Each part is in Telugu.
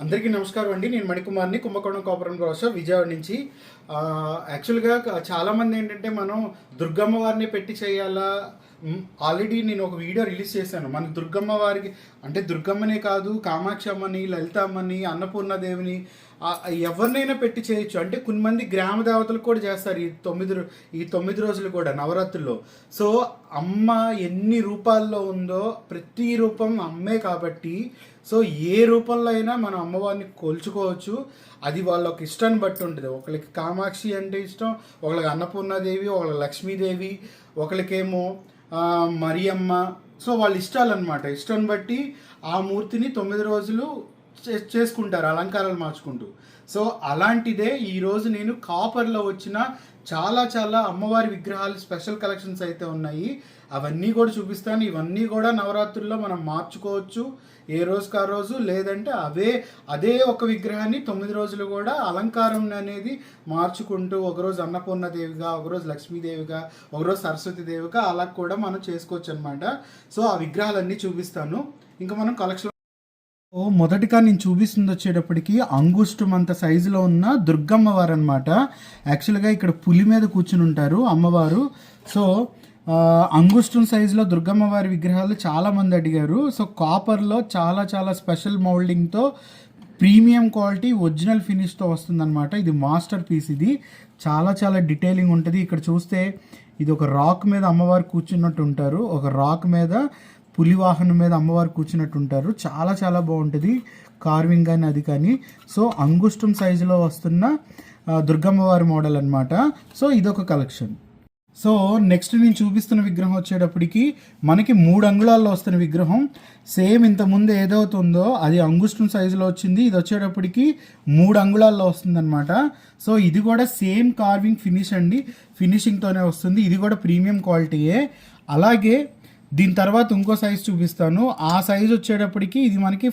అందరికీ నమస్కారం అండి. నేను మణికుమార్ని కుంభకోణం కోపురం కోసం విజయవాడ నుంచి. యాక్చువల్గా చాలామంది ఏంటంటే మనం దుర్గమ్మ వారిని పెట్టి చేయాలా? ఆల్రెడీ నేను ఒక వీడియో రిలీజ్ చేశాను. మన దుర్గమ్మ వారికి అంటే దుర్గమ్మనే కాదు కామాక్షి అమ్మని లలితమ్మని అన్నపూర్ణ అన్నపూర్ణదేవిని ఎవరినైనా పెట్టి చేయొచ్చు. అంటే కొంతమంది గ్రామ దేవతలు కూడా చేస్తారు ఈ తొమ్మిది ఈ తొమ్మిది రోజులు కూడా నవరాత్రుల్లో. సో అమ్మ ఎన్ని రూపాల్లో ఉందో ప్రతి రూపం అమ్మే కాబట్టి సో ఏ రూపంలో అయినా మనం అమ్మవారిని కొలుచుకోవచ్చు. అది వాళ్ళకి ఇష్టాన్ని బట్టి ఉంటుంది. ఒకరికి కామాక్షి అంటే ఇష్టం ఒకరికి అన్నపూర్ణాదేవి ఒకరికి లక్ష్మీదేవి ఒకరికేమో మరియమ్మ. సో వాళ్ళ ఇష్టాలన్నమాట. ఇష్టం బట్టి ఆ మూర్తిని తొమ్మిది రోజులు చే- చేసుకుంటారు అలంకారాలు మార్చుకుంటూ. సో అలాంటిదే ఈరోజు నేను కాపర్లో వచ్చిన చాలా చాలా అమ్మవారి విగ్రహాలు స్పెషల్ కలెక్షన్స్ అయితే ఉన్నాయి. అవన్నీ కూడా చూపిస్తాను. ఇవన్నీ కూడా నవరాత్రుల్లో మనం మార్చుకోవచ్చు ఏ రోజుకి ఆ రోజు. లేదంటే అవే అదే ఒక విగ్రహాన్ని తొమ్మిది రోజులు కూడా అలంకారం అనేది మార్చుకుంటూ ఒకరోజు అన్నపూర్ణదేవిగా ఒకరోజు లక్ష్మీదేవిగా ఒకరోజు సరస్వతి దేవిగా అలా కూడా మనం చేసుకోవచ్చు అనమాట సో ఆ విగ్రహాలన్నీ చూపిస్తాను. ఇంకా మనం కలెక్షన్ ఓ మొదటిగా నేను చూపిస్తుంది వచ్చేటప్పటికి అంగుష్టం అంత సైజులో ఉన్న దుర్గమ్మవారు అనమాట యాక్చువల్గా ఇక్కడ పులి మీద కూర్చుని ఉంటారు అమ్మవారు. సో అంగుష్టం సైజులో దుర్గమ్మవారి విగ్రహాలు చాలామంది అడిగారు. సో కాపర్లో చాలా చాలా స్పెషల్ మౌల్డింగ్తో ప్రీమియం క్వాలిటీ ఒరిజినల్ ఫినిష్తో వస్తుందన్నమాట. ఇది మాస్టర్ పీస్ ఇది. చాలా చాలా డీటెయిలింగ్ ఉంటుంది. ఇక్కడ చూస్తే ఇది ఒక రాక్ మీద అమ్మవారు కూర్చున్నట్టు ఉంటారు. ఒక రాక్ మీద పులి వాహనం మీద అమ్మవారు కూర్చున్నట్టు ఉంటారు చాలా చాలా బాగుంటుంది. కార్వింగ్ కానీ అది కానీ. సో అంగుష్టం సైజులో వస్తున్న దుర్గమ్మవారి మోడల్ అనమాట సో ఇదొక కలెక్షన్ సో నెక్స్ట్ నేను చూపిస్తున్న విగ్రహం వచ్చేటప్పటికి మనకి మూడు అంగుళాల్లో వస్తున్న విగ్రహం. సేమ్ ఇంత ముందు ఏదవుతుందో అది అంగుష్టం సైజులో వచ్చింది. ఇది వచ్చేటప్పటికి మూడు అంగుళాల్లో వస్తుందన్నమాట. సో ఇది కూడా సేమ్ కార్వింగ్ ఫినిష్ అండి. ఫినిషింగ్తోనే వస్తుంది. ఇది కూడా ప్రీమియం క్వాలిటీయే అలాగే దీని తర్వాత ఇంకో సైజ్ చూపిస్తాను. ఆ సైజ్ వచ్చేటప్పటికి ఇది మనకి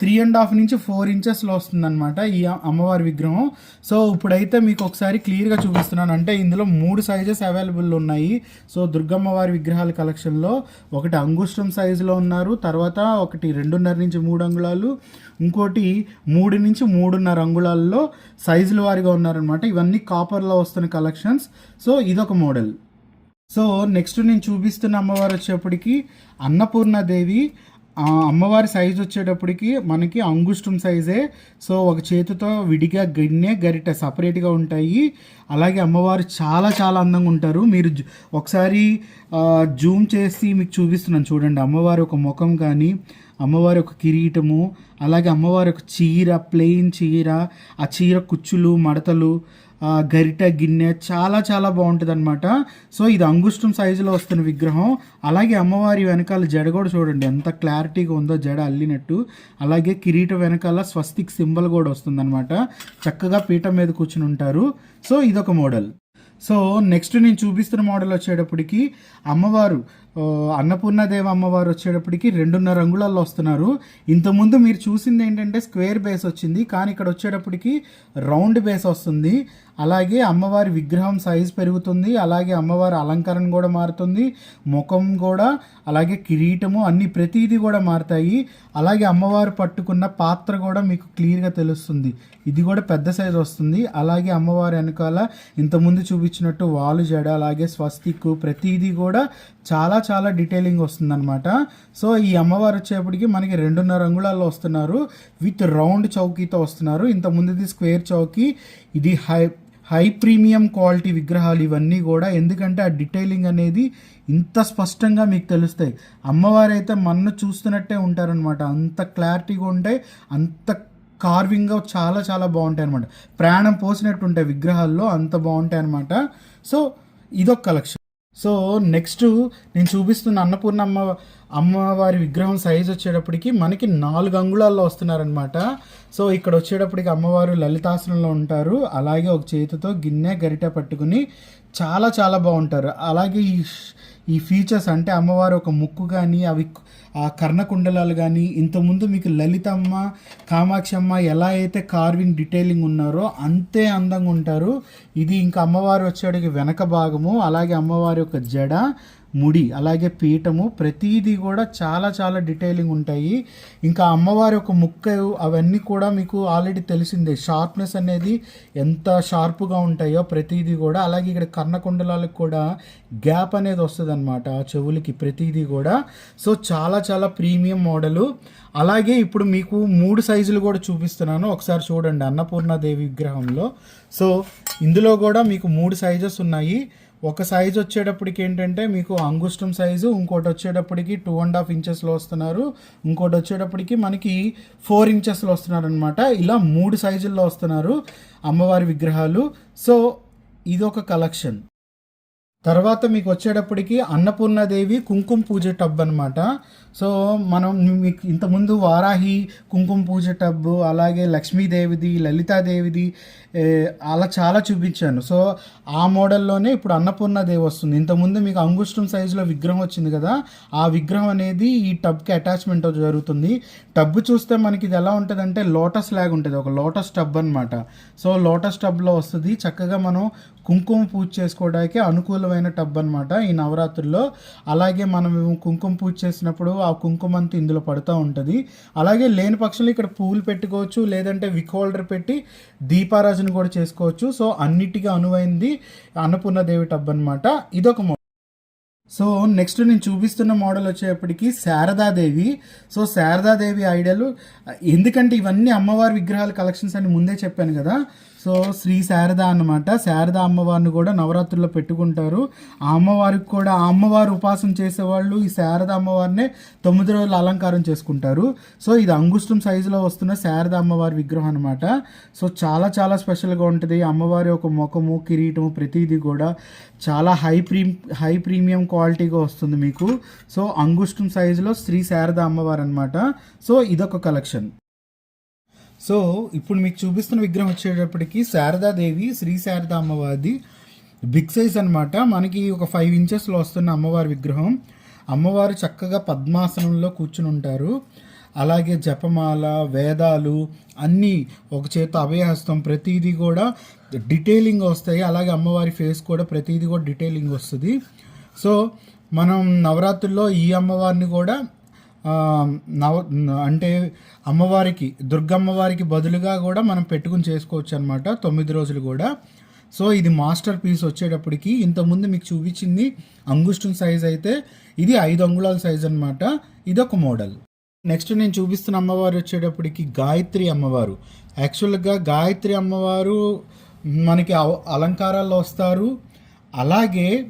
త్రీ అండ్ హాఫ్ నుంచి ఫోర్ ఇంచెస్లో వస్తుందన్నమాట ఈ అమ్మవారి విగ్రహం. సో ఇప్పుడైతే మీకు ఒకసారి క్లియర్గా చూపిస్తున్నాను. అంటే ఇందులో మూడు సైజెస్ అవైలబుల్ ఉన్నాయి. సో దుర్గమ్మ వారి విగ్రహాల కలెక్షన్లో ఒకటి అంగుష్టం సైజులో ఉన్నారు. తర్వాత ఒకటి రెండున్నర నుంచి మూడు అంగుళాలు. ఇంకోటి మూడు నుంచి మూడున్నర అంగుళాల్లో సైజుల వారిగా ఉన్నారనమాట ఇవన్నీ కాపర్లో వస్తున్న కలెక్షన్స్ సో ఇదొక మోడల్ సో నెక్స్ట్ నేను చూపిస్తున్న అమ్మవారు వచ్చేప్పటికి అన్నపూర్ణాదేవి. అమ్మవారి సైజ్ వచ్చేటప్పటికి మనకి అంగుష్టం సైజే. సో ఒక చేతితో విడిగా గిన్నె గరిట సపరేట్గా ఉంటాయి. అలాగే అమ్మవారు చాలా చాలా అందంగా ఉంటారు. మీరు ఒకసారి జూమ్ చేసి మీకు చూపిస్తున్నాను. చూడండి అమ్మవారి ఒక ముఖం కానీ అమ్మవారి ఒక కిరీటము అలాగే అమ్మవారి ఒక చీర ప్లెయిన్ చీర ఆ చీర కుచ్చులు మడతలు గరిట గిన్నె చాలా చాలా బాగుంటుంది అనమాట సో ఇది అంగుష్టం సైజులో వస్తున్న విగ్రహం. అలాగే అమ్మవారి వెనకాల జడ కూడా చూడండి ఎంత క్లారిటీగా ఉందో జడ అల్లినట్టు. అలాగే కిరీటం వెనకాల స్వస్తిక్ సింబల్ కూడా వస్తుందన్నమాట. చక్కగా పీఠం మీద కూర్చుని ఉంటారు. సో ఇదొక మోడల్. సో నెక్స్ట్ నేను చూపిస్తున్న మోడల్ వచ్చేటప్పటికి అమ్మవారు అన్నపూర్ణదేవి అమ్మవారు వచ్చేటప్పటికి రెండున్నర అంగుళాల్లో వస్తున్నారు. ఇంతకుముందు మీరు చూసింది ఏంటంటే స్క్వేర్ బేస్ వచ్చింది కానీ ఇక్కడ వచ్చేటప్పటికి రౌండ్ బేస్ వస్తుంది. అలాగే అమ్మవారి విగ్రహం సైజ్ పెరుగుతుంది అలాగే అమ్మవారి అలంకరణ కూడా మారుతుంది ముఖం కూడా అలాగే కిరీటము అన్ని ప్రతిదీ కూడా మారుతాయి. అలాగే అమ్మవారు పట్టుకున్న పాత్ర కూడా మీకు క్లియర్గా తెలుస్తుంది. ఇది కూడా పెద్ద సైజ్ వస్తుంది. అలాగే అమ్మవారి వెనకాల ఇంతకుముందు చూపించినట్టు వాలు జడ అలాగే స్వస్తిక్ ప్రతిదీ కూడా చాలా చాలా డీటెయిలింగ్ వస్తుందన్నమాట. సో ఈ అమ్మవారు వచ్చేప్పటికి మనకి రెండున్నర అంగుళాల్లో వస్తున్నారు. విత్ రౌండ్ చౌకీతో వస్తున్నారు. ఇంత ముందుది స్క్వేర్ చౌకీ. ఇది హై హై ప్రీమియం క్వాలిటీ విగ్రహాలు ఇవన్నీ కూడా. ఎందుకంటే ఆ డీటెయిలింగ్ అనేది ఇంత స్పష్టంగా మీకు తెలుస్తాయి. అమ్మవారు అయితే మన్ను చూస్తున్నట్టే ఉంటారనమాట అంత క్లారిటీగా ఉంటాయి. అంత కార్వింగ్ చాలా చాలా బాగుంటాయి అనమాట ప్రాణం పోసినట్టు ఉంటాయి విగ్రహాల్లో. అంత బాగుంటాయి అనమాట సో ఇదొక కలెక్షన్ సో నెక్స్ట్ నేను చూపిస్తున్న అన్నపూర్ణ అమ్మ అమ్మవారి విగ్రహం సైజ్ వచ్చేటప్పటికి మనకి నాలుగు అంగుళాల్లో వస్తున్నారనమాట సో ఇక్కడ వచ్చేటప్పటికి అమ్మవారు లలితాసనంలో ఉంటారు. అలాగే ఒక చేతితో గిన్నె గరిట పట్టుకుని చాలా చాలా బాగుంటారు. అలాగే ఈ ఈ ఫీచర్స్ అంటే అమ్మవారు ఒక ముక్కు కానీ అవి ఆ కర్ణకుండలాలు కానీ ఇంతకుముందు మీకు లలితమ్మ కామాక్షమ్మ ఎలా అయితే కార్వింగ్ డీటెయిలింగ్ ఉన్నారో అంతే అందంగా ఉంటారు. ఇది ఇంకా అమ్మవారు వచ్చేటికి వెనక భాగము అలాగే అమ్మవారి యొక్క జడ ముడి అలాగే పీఠము ప్రతిదీ కూడా చాలా చాలా డీటెయిలింగ్ ఉంటాయి. ఇంకా అమ్మవారి యొక్క ముక్క అవన్నీ కూడా మీకు ఆల్రెడీ తెలిసిందే. షార్ప్నెస్ అనేది ఎంత షార్ప్గా ఉంటాయో ప్రతిదీ కూడా అలాగే ఇక్కడ కర్ణకుండలాలకు కూడా గ్యాప్ అనేది వస్తుంది అనమాట చెవులకి ప్రతిదీ కూడా. సో చాలా చాలా ప్రీమియం మోడలు అలాగే ఇప్పుడు మీకు మూడు సైజులు కూడా చూపిస్తున్నాను. ఒకసారి చూడండి అన్నపూర్ణాదేవి విగ్రహంలో. సో ఇందులో కూడా మీకు మూడు సైజెస్ ఉన్నాయి. ఒక సైజ్ వచ్చేటప్పటికి ఏంటంటే మీకు అంగుష్టం సైజు ఇంకోటి వచ్చేటప్పటికి టూ అండ్ హాఫ్ ఇంచెస్లో వస్తున్నారు. ఇంకోటి వచ్చేటప్పటికి మనకి ఫోర్ ఇంచెస్లో వస్తున్నారు అనమాట ఇలా మూడు సైజుల్లో వస్తున్నారు అమ్మవారి విగ్రహాలు. సో ఇదొక కలెక్షన్ తర్వాత మీకు వచ్చేటప్పటికి అన్నపూర్ణదేవి కుంకుమ పూజ టబ్ అనమాట సో మనం మీకు ఇంతకుముందు వారాహి కుంకుమ పూజ టబ్ అలాగే లక్ష్మీదేవిది లలితాదేవిది అలా చాలా చూపించాను. సో ఆ మోడల్లోనే ఇప్పుడు అన్నపూర్ణదేవి వస్తుంది. ఇంతకుముందు మీకు అంగుష్టం సైజులో విగ్రహం వచ్చింది కదా ఆ విగ్రహం అనేది ఈ టబ్కి అటాచ్మెంట్ జరుగుతుంది. టబ్ చూస్తే మనకి ఇది ఎలా ఉంటుంది అంటే లోటస్ లాగ్ ఉంటుంది ఒక లోటస్ టబ్ అనమాట సో లోటస్ టబ్లో వస్తుంది. చక్కగా మనం కుంకుమ పూజ చేసుకోవడానికి అనుకూలం అనుకూలమైన టబ్ అనమాట ఈ నవరాత్రుల్లో. అలాగే మనం కుంకుమ పూజ చేసినప్పుడు ఆ కుంకుమ అంతా ఇందులో పడుతూ ఉంటుంది. అలాగే లేని పక్షంలో ఇక్కడ పువ్వులు పెట్టుకోవచ్చు లేదంటే విక్ హోల్డర్ పెట్టి దీపారాజన కూడా చేసుకోవచ్చు. సో అన్నిటికీ అనువైంది అన్నపూర్ణ దేవి టబ్ అనమాట ఇదొక సో నెక్స్ట్ నేను చూపిస్తున్న మోడల్ వచ్చేప్పటికి శారదాదేవి. సో శారదాదేవి ఐడల్ ఎందుకంటే ఇవన్నీ అమ్మవారి విగ్రహాల కలెక్షన్స్ అని ముందే చెప్పాను కదా. సో శ్రీ శారద అన్నమాట. శారద అమ్మవారిని కూడా నవరాత్రుల్లో పెట్టుకుంటారు. ఆ అమ్మవారికి కూడా ఆ అమ్మవారు ఉపాసన చేసేవాళ్ళు ఈ శారద అమ్మవారినే తొమ్మిది రోజులు అలంకారం చేసుకుంటారు. సో ఇది అంగుష్టం సైజులో వస్తున్న శారద అమ్మవారి విగ్రహం అనమాట సో చాలా చాలా స్పెషల్గా ఉంటుంది. అమ్మవారి ఒక ముఖము కిరీటము ప్రతిదీ కూడా చాలా హై ప్రీ హై ప్రీమియం క్వాలిటీగా వస్తుంది మీకు. సో అంగుష్టం సైజులో శ్రీ శారద అమ్మవారు అనమాట సో ఇదొక కలెక్షన్. సో ఇప్పుడు మీకు చూపిస్తున్న విగ్రహం వచ్చేటప్పటికి శారదాదేవి శ్రీ శారద అమ్మవారిది బిగ్ సైజ్ అనమాట మనకి ఒక ఫైవ్ ఇంచెస్లో వస్తున్న అమ్మవారి విగ్రహం. అమ్మవారు చక్కగా పద్మాసనంలో కూర్చుని ఉంటారు. అలాగే జపమాల వేదాలు అన్నీ ఒక చేత అభయహస్తం ప్రతిదీ కూడా డీటెయిలింగ్ వస్తాయి. అలాగే అమ్మవారి ఫేస్ కూడా ప్రతిదీ కూడా డీటెయిలింగ్ వస్తుంది. సో మనం నవరాత్రుల్లో ఈ అమ్మవారిని కూడా నవ అంటే అమ్మవారికి దుర్గమ్మవారికి బదులుగా కూడా మనం పెట్టుకుని చేసుకోవచ్చు అనమాట తొమ్మిది రోజులు కూడా. సో ఇది మాస్టర్ పీస్ వచ్చేటప్పటికి ఇంతకుముందు మీకు చూపించింది అంగుష్టం సైజ్ అయితే ఇది ఐదు అంగుళాల సైజ్ అనమాట ఇదొక మోడల్. నెక్స్ట్ నేను చూపిస్తున్న అమ్మవారు వచ్చేటప్పటికి గాయత్రి అమ్మవారు. యాక్చువల్గా గాయత్రి అమ్మవారు మనకి అవ- అలంకారాల్లో వస్తారు. అలాగే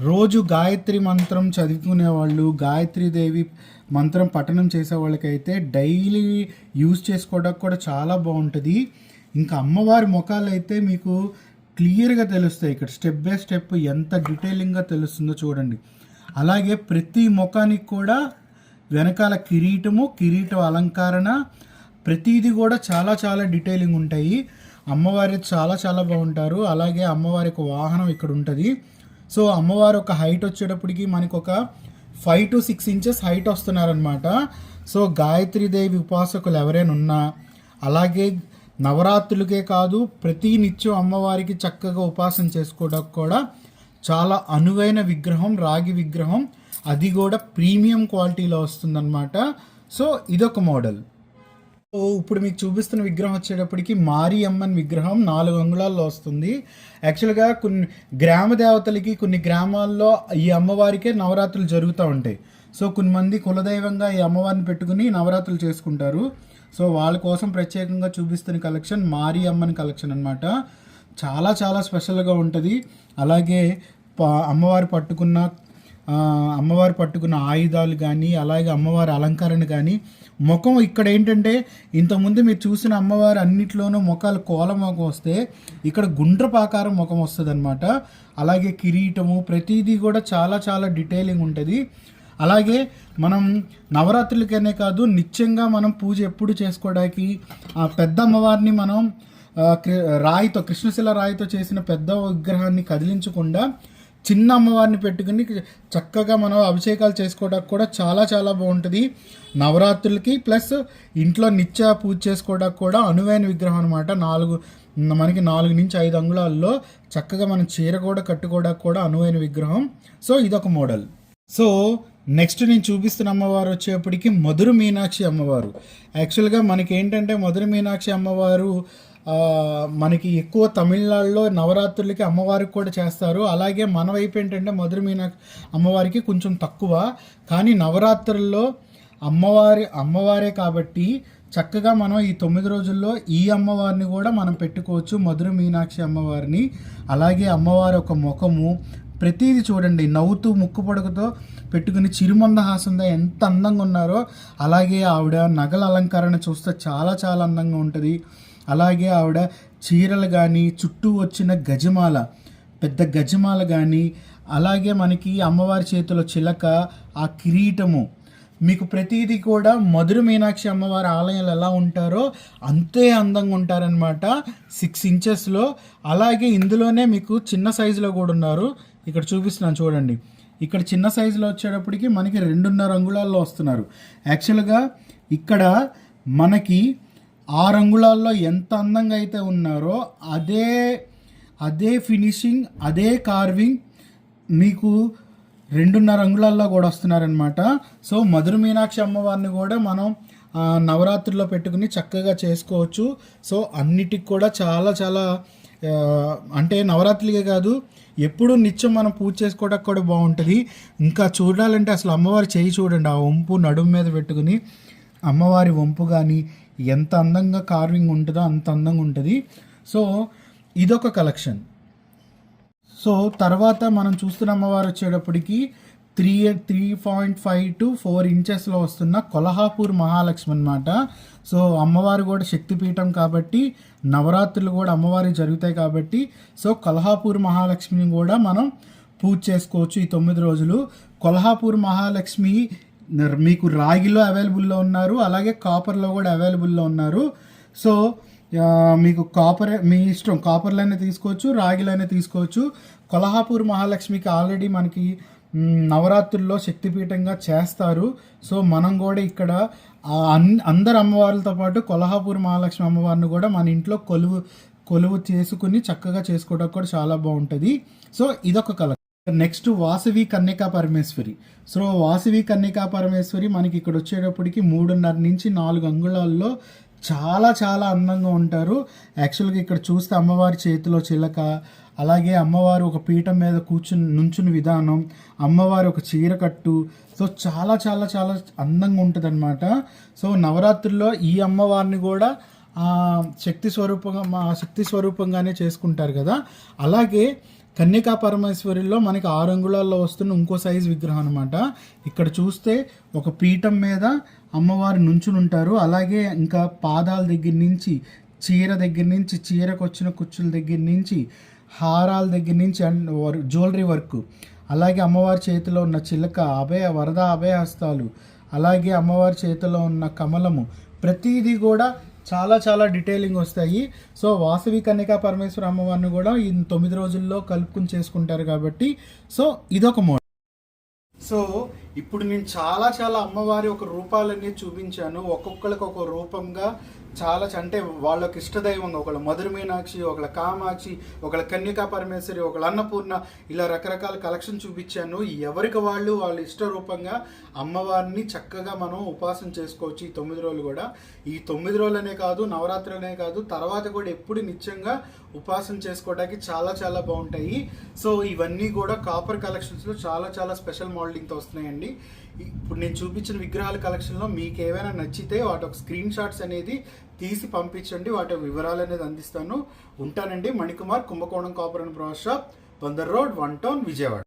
రోజు గాయత్రి మంత్రం చదువుకునే వాళ్ళు గాయత్రి దేవి మంత్రం పఠనం చేసే వాళ్ళకైతే డైలీ యూజ్ చేసుకోవడానికి కూడా చాలా బాగుంటుంది. ఇంకా అమ్మవారి ముఖాలు అయితే మీకు క్లియర్గా తెలుస్తాయి. ఇక్కడ స్టెప్ బై స్టెప్ ఎంత డీటెయిలింగ్గా తెలుస్తుందో చూడండి. అలాగే ప్రతి ముఖానికి కూడా వెనకాల కిరీటము కిరీటం అలంకరణ ప్రతిదీ కూడా చాలా చాలా డీటెయిలింగ్ ఉంటాయి. అమ్మవారి చాలా చాలా బాగుంటారు. అలాగే అమ్మవారి యొక్క వాహనం ఇక్కడ ఉంటుంది. సో అమ్మవారు ఒక హైట్ వచ్చేటప్పటికి మనకు ఒక five to six inches height వస్తున్నారనమాట so Gayatridevi ఉపాసకులు ఎవరైనా ఉన్నా అలాగే నవరాత్రులకే కాదు ప్రతి నిత్యం అమ్మవారికి చక్కగా ఉపాసన చేసుకోవడానికి కూడా చాలా అనువైన విగ్రహం రాగి విగ్రహం అది కూడా ప్రీమియం క్వాలిటీలో వస్తుందన్నమాట. సో ఇదొక మోడల్. ఇప్పుడు మీకు చూపిస్తున్న విగ్రహం వచ్చేటప్పటికి మారి అమ్మన్ విగ్రహం నాలుగు అంగుళాల్లో వస్తుంది. యాక్చువల్గా కొన్ని గ్రామ దేవతలకి కొన్ని గ్రామాల్లో ఈ అమ్మవారికే నవరాత్రులు జరుగుతూ ఉంటాయి. సో కొన్ని మంది కులదైవంగా ఈ అమ్మవారిని పెట్టుకుని నవరాత్రులు చేసుకుంటారు. సో వాళ్ళ కోసం ప్రత్యేకంగా చూపిస్తున్న కలెక్షన్ మారి అమ్మన్ కలెక్షన్ అన్నమాట. చాలా చాలా స్పెషల్గా ఉంటుంది. అలాగే ప- అమ్మవారు పట్టుకున్న అమ్మవారు పట్టుకున్న ఆయుధాలు కానీ అలాగే అమ్మవారి అలంకరణ కానీ ముఖం ఇక్కడ ఏంటంటే ఇంతకుముందు మీరు చూసిన అమ్మవారు అన్నిట్లోనూ ముఖాలు కోల ముఖం వస్తే ఇక్కడ గుండ్రపాకారం ముఖం వస్తుంది అనమాట అలాగే కిరీటము ప్రతిదీ కూడా చాలా చాలా డీటెయిలింగ్ ఉంటుంది. అలాగే మనం నవరాత్రులకనే కాదు నిత్యంగా మనం పూజ ఎప్పుడు చేసుకోవడానికి ఆ పెద్ద అమ్మవారిని మనం రాయితో కృష్ణశిల రాయితో చేసిన పెద్ద విగ్రహాన్ని కదిలించకుండా చిన్న అమ్మవారిని పెట్టుకుని చక్కగా మనం అభిషేకాలు చేసుకోవడానికి కూడా చాలా చాలా బాగుంటుంది. నవరాత్రులకి ప్లస్ ఇంట్లో నిత్య పూజ చేసుకోవడానికి కూడా అనువైన విగ్రహం అనమాట నాలుగు మనకి నాలుగు నుంచి ఐదు అంగుళాల్లో చక్కగా మనం చీర కూడా కట్టుకోవడానికి కూడా అనువైన విగ్రహం. సో ఇదొక మోడల్. సో నెక్స్ట్ నేను చూపిస్తున్న అమ్మవారు వచ్చేప్పటికి మధుర మీనాక్షి అమ్మవారు. యాక్చువల్గా మనకి ఏంటంటే మధుర మీనాక్షి అమ్మవారు మనకి ఎక్కువ తమిళనాడులో నవరాత్రులకి అమ్మవారికి కూడా చేస్తారు. అలాగే మన వైపు ఏంటంటే మధుర మీనాక్షి అమ్మవారికి కొంచెం తక్కువ. కానీ నవరాత్రుల్లో అమ్మవారి అమ్మవారే కాబట్టి చక్కగా మనం ఈ తొమ్మిది రోజుల్లో ఈ అమ్మవారిని కూడా మనం పెట్టుకోవచ్చు మధుర మీనాక్షి అమ్మవారిని. అలాగే అమ్మవారి ఒక ముఖము ప్రతిదీ చూడండి నవ్వుతూ ముక్కు పొడకతో పెట్టుకుని చిరుమందహాసంగా ఎంత అందంగా ఉన్నారో. అలాగే ఆవిడ నగల అలంకరణ చూస్తే చాలా చాలా అందంగా ఉంటుంది. అలాగే ఆవిడ చీరలు కానీ చుట్టూ వచ్చిన గజమాల పెద్ద గజమాల కానీ అలాగే మనకి అమ్మవారి చేతిలో చిలక ఆ కిరీటము. మీకు ప్రతిదీ కూడా మధుర మీనాక్షి అమ్మవారి ఆలయాలు ఎలా ఉంటారో అంతే అందంగా ఉంటారనమాట సిక్స్ ఇంచెస్లో అలాగే ఇందులోనే మీకు చిన్న సైజులో కూడా ఉన్నారు. ఇక్కడ చూపిస్తున్నాను చూడండి. ఇక్కడ చిన్న సైజులో వచ్చేటప్పటికి మనకి రెండున్నర అంగుళాల్లో వస్తున్నారు. యాక్చువల్గా ఇక్కడ మనకి ఆరు అంగుళాల్లో ఎంత అందంగా అయితే ఉన్నారో అదే అదే ఫినిషింగ్ అదే కార్వింగ్ మీకు రెండున్నర అంగుళాల్లో కూడా వస్తున్నారనమాట సో మధుర మీనాక్షి అమ్మవారిని కూడా మనం నవరాత్రిలో పెట్టుకుని చక్కగా చేసుకోవచ్చు. సో అన్నిటికి కూడా చాలా చాలా అంటే నవరాత్రులకే కాదు ఎప్పుడు నిత్యం మనం పూజ చేసుకోవడానికి కూడా బాగుంటుంది. ఇంకా చూడాలంటే అసలు అమ్మవారి చేయి చూడండి ఆ వంపు నడుము మీద పెట్టుకుని అమ్మవారి వంపు కానీ ఎంత అందంగా కార్వింగ్ ఉంటుందో అంత అందంగా ఉంటుంది. సో ఇదొక కలెక్షన్ సో తర్వాత మనం చూస్తున్న అమ్మవారు వచ్చేటప్పటికి three three point five to four ఇంచెస్లో వస్తున్న కొల్హాపూర్ మహాలక్ష్మి అనమాట సో అమ్మవారు కూడా శక్తిపీఠం కాబట్టి నవరాత్రులు కూడా అమ్మవారి జరుగుతాయి కాబట్టి సో కొల్హాపూర్ మహాలక్ష్మిని కూడా మనం పూజ చేసుకోవచ్చు ఈ తొమ్మిది రోజులు. కొల్హాపూర్ మహాలక్ష్మి మీకు రాగిలో అవైలబుల్లో ఉన్నారు అలాగే కాపర్లో కూడా అవైలబుల్లో ఉన్నారు. సో మీకు కాపర్ మీ ఇష్టం కాపర్లైనా తీసుకోవచ్చు రాగిలైనా తీసుకోవచ్చు. కొల్హాపూర్ మహాలక్ష్మికి ఆల్రెడీ మనకి నవరాత్రుల్లో శక్తిపీఠంగా చేస్తారు. సో మనం కూడా ఇక్కడ అన్- అందరు అమ్మవార్లతో పాటు కొల్హాపూర్ మహాలక్ష్మి అమ్మవారిని కూడా మన ఇంట్లో కొలువు కొలువు చేసుకుని చక్కగా చేసుకోవడానికి కూడా చాలా బాగుంటుంది. సో ఇదొక కల నెక్స్ట్ వాసవి కన్యకా పరమేశ్వరి. సో వాసవి కన్యకా పరమేశ్వరి మనకి ఇక్కడ వచ్చేటప్పటికి మూడున్నర నుంచి నాలుగు అంగుళాల్లో చాలా చాలా అందంగా ఉంటారు. యాక్చువల్గా ఇక్కడ చూస్తే అమ్మవారి చేతిలో చిలక అలాగే అమ్మవారు ఒక పీఠం మీద కూర్చుని నుంచుని విధానం అమ్మవారు ఒక చీర కట్టు. సో చాలా చాలా చాలా అందంగా ఉంటుంది సో నవరాత్రుల్లో ఈ అమ్మవారిని కూడా శక్తి స్వరూపంగా మా శక్తి స్వరూపంగానే చేసుకుంటారు కదా. అలాగే కన్యకా పరమేశ్వరిలో మనకి ఆరు అంగుళాల్లో వస్తున్న ఇంకో సైజు విగ్రహం అనమాట ఇక్కడ చూస్తే ఒక పీఠం మీద అమ్మవారు నుంచుని ఉంటారు. అలాగే ఇంకా పాదాల దగ్గర నుంచి చీర దగ్గర నుంచి చీరకు వచ్చిన కుచ్చుల దగ్గర నుంచి హారాల దగ్గర నుంచి అండ్ జ్యువెలరీ వర్క్. అలాగే అమ్మవారి చేతిలో ఉన్న చిలక అభయ వరద అభయ హస్తాలు అలాగే అమ్మవారి చేతిలో ఉన్న కమలము. ప్రతిదీ కూడా చాలా చాలా డీటెయిలింగ్ వస్తాయి. సో వాసవి కన్యకా పరమేశ్వర అమ్మవారిని కూడా ఈ తొమ్మిది రోజుల్లో కలుపుకుని చేసుకుంటారు కాబట్టి సో ఇదొక మోడల్ సో ఇప్పుడు నేను చాలా చాలా అమ్మవారి ఒక రూపాలన్నీ చూపించాను. ఒక్కొక్కరికి ఒక రూపంగా చాలా అంటే వాళ్ళకి ఇష్టదైవంగా ఒకళ్ళ మధుర మీనాక్షి ఒకళ్ళ కామాక్షి ఒకళ్ళ కన్యకా పరమేశ్వరి ఒకళ్ళ అన్నపూర్ణ ఇలా రకరకాల కలెక్షన్ చూపించాను. ఎవరికి వాళ్ళు వాళ్ళ ఇష్ట రూపంగా అమ్మవారిని చక్కగా మనం ఉపాసన చేసుకోవచ్చు ఈ తొమ్మిది రోజులు కూడా. ఈ తొమ్మిది రోజులనే కాదు నవరాత్రులనే కాదు తర్వాత కూడా ఎప్పుడు నిత్యంగా ఉపాసన చేసుకోవడానికి చాలా చాలా బాగుంటాయి. సో ఇవన్నీ కూడా కాపర్ కలెక్షన్స్లో చాలా చాలా స్పెషల్ మోడలింగ్తో వస్తున్నాయండి. ఇప్పుడు నేను చూపించిన విగ్రహాల కలెక్షన్లో మీకు ఏవైనా నచ్చితే వాటి ఒక స్క్రీన్ షాట్స్ అనేది తీసి పంపించండి. వాటి వివరాలు అనేది అందిస్తాను. ఉంటానండి. మణికుమార్ కుంభకోణం కాపురం and shop Bandar road one town Vijayawada.